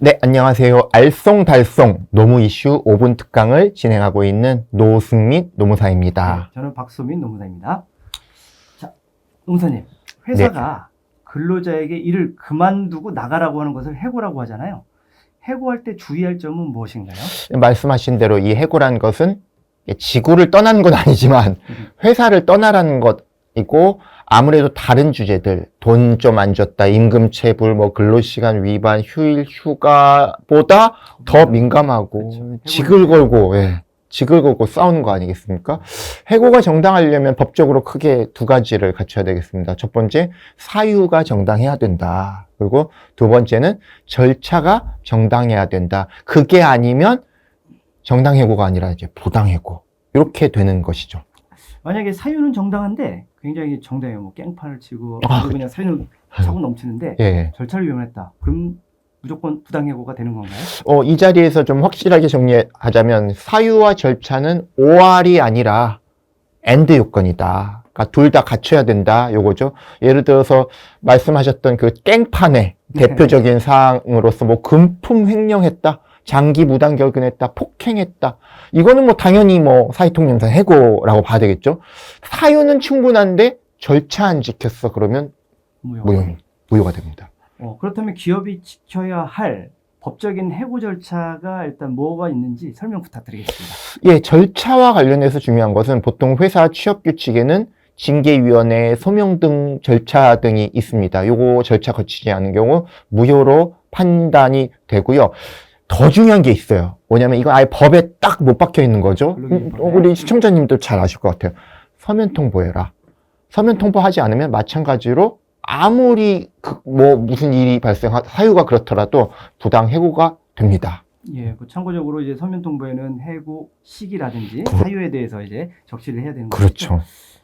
네, 안녕하세요. 알쏭달쏭 노무 이슈 5분 특강을 진행하고 있는 노승민 노무사입니다. 네, 저는 박소민 노무사입니다. 자, 노무사님, 회사가 네. 근로자에게 일을 그만두고 나가라고 하는 것을 해고라고 하잖아요. 해고할 때 주의할 점은 무엇인가요? 말씀하신 대로 이 해고란 것은 지구를 떠나는 건 아니지만 음. 회사를 떠나라는 것 이고 아무래도 다른 주제들 돈 좀 안 줬다 임금 체불 뭐 근로시간 위반 휴일 휴가보다 더 민감하고 그렇죠. 직을 걸고 예, 직을 걸고 싸우는 거 아니겠습니까? 해고가 정당하려면 법적으로 크게 두 가지를 갖춰야 되겠습니다. 첫 번째 사유가 정당해야 된다. 그리고 두 번째는 절차가 정당해야 된다. 그게 아니면 정당 해고가 아니라 이제 부당 해고 이렇게 되는 것이죠. 만약에 사유는 정당한데 굉장히 정당해요. 뭐 깽판을 치고 아, 아주 그냥 사유는 차고 넘치는데 예. 절차를 위반했다. 그럼 무조건 부당해고가 되는 건가요? 어, 이 자리에서 좀 확실하게 정리하자면 사유와 절차는 OR이 아니라 AND 요건이다. 그러니까 둘 다 갖춰야 된다. 요거죠. 예를 들어서 말씀하셨던 그 깽판의 네. 대표적인 사항으로서 뭐 금품 횡령했다. 장기 무단 결근했다. 폭행했다. 이거는 뭐 당연히 뭐 사회통념상 해고라고 봐야 되겠죠. 사유는 충분한데 절차 안 지켰어. 그러면 무효. 무효, 무효가 됩니다. 어, 그렇다면 기업이 지켜야 할 법적인 해고 절차가 일단 뭐가 있는지 설명 부탁드리겠습니다. 예, 절차와 관련해서 중요한 것은 보통 회사 취업 규칙에는 징계위원회 소명 등 절차 등이 있습니다. 요거 절차 거치지 않은 경우 무효로 판단이 되고요. 더 중요한 게 있어요. 뭐냐면 이건 아예 법에 딱 못 박혀 있는 거죠. 음, 우리 시청자님도 잘 아실 것 같아요. 서면 통보해라. 서면 통보하지 않으면 마찬가지로 아무리 그 뭐 무슨 일이 발생하 사유가 그렇더라도 부당 해고가 됩니다. 예, 뭐 참고적으로 이제 서면 통보에는 해고 시기라든지 그- 사유에 대해서 이제 적시를 해야 되는 거죠. 그렇죠.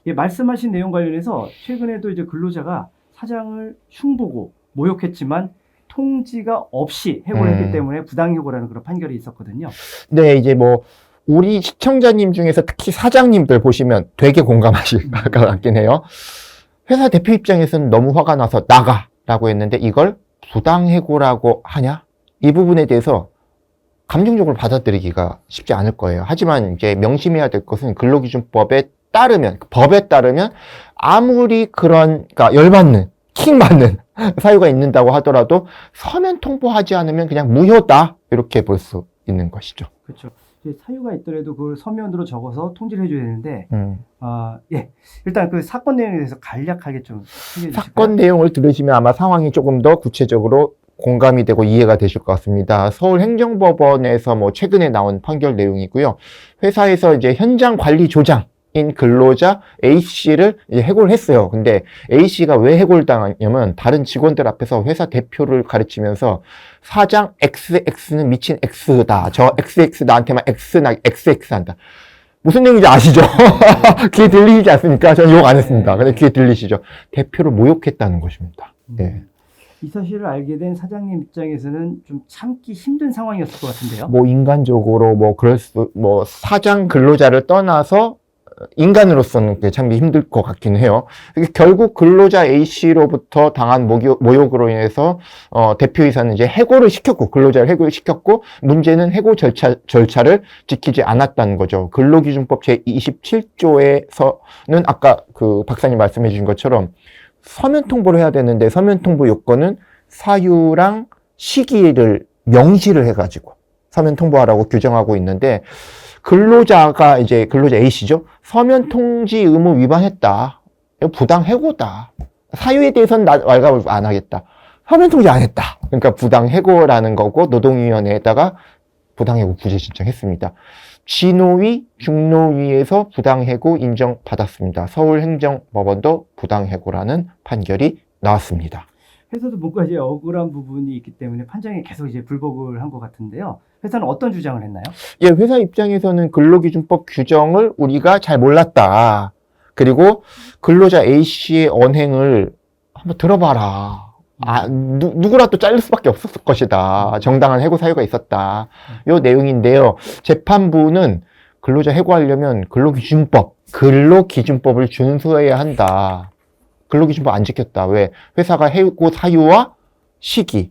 예, 말씀하신 내용 관련해서 최근에도 이제 근로자가 사장을 흉보고 모욕했지만 통지가 없이 해고를 음. 했기 때문에 부당해고라는 그런 판결이 있었거든요. 네, 이제 뭐, 우리 시청자님 중에서 특히 사장님들 보시면 되게 공감하실 것 같긴 해요. 회사 대표 입장에서는 너무 화가 나서 나가! 라고 했는데 이걸 부당해고라고 하냐? 이 부분에 대해서 감정적으로 받아들이기가 쉽지 않을 거예요. 하지만 이제 명심해야 될 것은 근로기준법에 따르면, 법에 따르면 아무리 그런, 그러니까 열받는, 킹받는 사유가 있는다고 하더라도 서면 통보하지 않으면 그냥 무효다. 이렇게 볼 수 있는 것이죠. 그렇죠. 사유가 있더라도 그걸 서면으로 적어서 통지를 해줘야 되는데, 음. 아, 예. 일단 그 사건 내용에 대해서 간략하게 좀? 사건 내용을 들으시면 아마 상황이 조금 더 구체적으로 공감이 되고 이해가 되실 것 같습니다. 서울행정법원에서 뭐 최근에 나온 판결 내용이고요. 회사에서 이제 현장 관리 조장 인 근로자 A씨를 이제 해고를 했어요. 근데 A씨가 왜 해고를 당했냐면 다른 직원들 앞에서 회사 대표를 가르치면서 사장 XX는 미친 X다. 저 XX 나한테만 X 나 XX 한다. 무슨 내용인지 아시죠? 귀에 들리시지 않습니까? 저는 욕 안 했습니다. 근데 귀에 들리시죠? 대표를 모욕했다는 것입니다. 예. 음. 이 사실을 알게 된 사장님 입장에서는 좀 참기 힘든 상황이었을 것 같은데요. 뭐 인간적으로 뭐 그럴 수, 뭐 사장 근로자를 떠나서 인간으로서는 참 힘들 것 같긴 해요. 결국 근로자 A씨로부터 당한 모욕, 모욕 으로 인해서 어, 대표이사는 이제 해고를 시켰고 근로자를 해고를 시켰고 문제는 해고 절차 절차를 지키지 않았다는 거죠. 근로기준법 제 27조에서는 아까 그 박사님 말씀해 주신 것처럼 서면 통보를 해야 되는데 서면 통보 요건은 사유랑 시기를 명시를 해가지고 서면 통보하라고 규정하고 있는데 근로자가 이제 근로자 A씨죠. 서면 통지 의무 위반했다. 부당 해고다. 사유에 대해서는 나 왈가불 안 하겠다. 서면 통지 안 했다. 그러니까 부당 해고라는 거고 노동위원회에다가 부당 해고 구제 신청했습니다. 진호위, 중노위에서 부당 해고 인정받았습니다. 서울행정법원도 부당 해고라는 판결이 나왔습니다. 회사도 뭔가 이제 억울한 부분이 있기 때문에 판정에 계속 이제 불복을 한 것 같은데요. 회사는 어떤 주장을 했나요? 예, 회사 입장에서는 근로기준법 규정을 우리가 잘 몰랐다. 그리고 근로자 A씨의 언행을 한번 들어봐라. 아, 누, 누구라 도 잘릴 수밖에 없었을 것이다. 정당한 해고 사유가 있었다. 요 내용인데요. 재판부는 근로자 해고하려면 근로기준법, 근로기준법을 준수해야 한다. 근로기준법 안 지켰다. 왜? 회사가 해고 사유와 시기,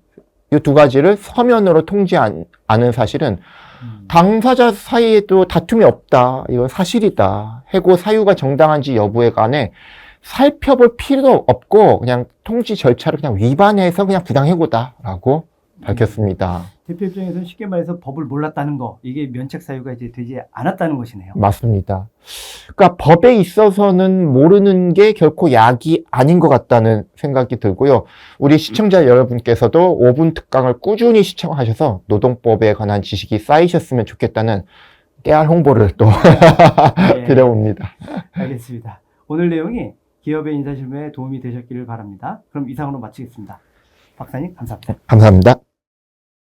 이 두 가지를 서면으로 통지하는 사실은 음. 당사자 사이에도 다툼이 없다. 이건 사실이다. 해고 사유가 정당한지 여부에 관해 살펴볼 필요도 없고 그냥 통지 절차를 그냥 위반해서 그냥 부당해고다라고 밝혔습니다. 대표 입장에서는 쉽게 말해서 법을 몰랐다는 거 이게 면책 사유가 이제 되지 않았다는 것이네요. 맞습니다. 그러니까 법에 있어서는 모르는 게 결코 약이 아닌 것 같다는 생각이 들고요. 우리 시청자 여러분께서도 5분 특강을 꾸준히 시청하셔서 노동법에 관한 지식이 쌓이셨으면 좋겠다는 깨알 홍보를 또 네, 드려봅니다. 알겠습니다. 오늘 내용이 기업의 인사실무에 도움이 되셨기를 바랍니다. 그럼 이상으로 마치겠습니다. 박사님 감사합니다. 감사합니다.